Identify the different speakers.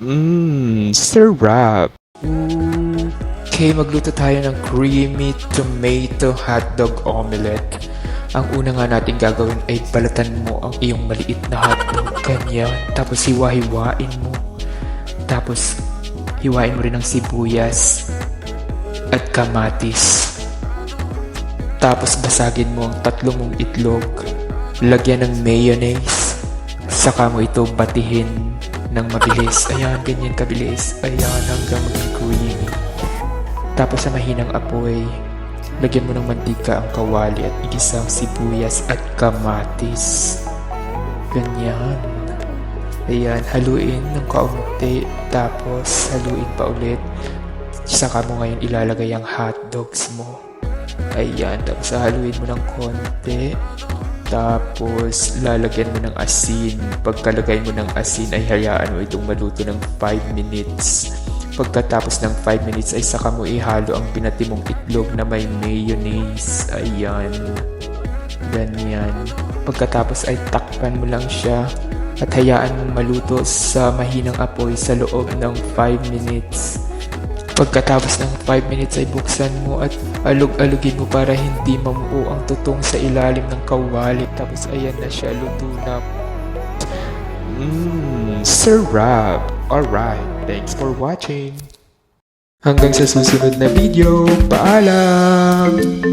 Speaker 1: Mmm, sarap. Okay, magluto tayo ng creamy tomato hotdog omelette. Ang una nga natin gagawin ay balatan mo ang iyong maliit na hotdog. Ganyan. Tapos hiwa-hiwain mo. Tapos hiwain mo rin ng sibuyas at kamatis. Tapos basagin mo ang tatlong mong itlog. Lagyan ng mayonnaise. Saka mo ito batihin ng mabilis. Ayan, ganyan kabilis. Ayan, hanggang maging creamy. Tapos sa mahinang apoy, lagyan mo ng mantika ang kawali at igisang sibuyas at kamatis. Ganyan. Ayan, haluin ng kaunti. Tapos haluin pa ulit. Saka mo ngayon ilalagay ang hotdogs mo. Ayan, tapos haluin mo ng konti. Tapos, lalagyan mo ng asin. Pagkalagay mo ng asin, ay hayaan mo itong maluto ng 5 minutes. Pagkatapos ng 5 minutes, ay saka mo ihalo ang pinati mong itlog na may mayonnaise. Ayan. Ganyan. Pagkatapos ay takpan mo lang siya at hayaan mong maluto sa mahinang apoy sa loob ng 5 minutes. Pagkatapos ng 5 minutes ay buksan mo at alog-alugin mo para hindi mamuo ang tutong sa ilalim ng kawali. Tapos ayan na siya, luto na. Mmm, sarap! Alright, thanks for watching! Hanggang sa susunod na video, paalam!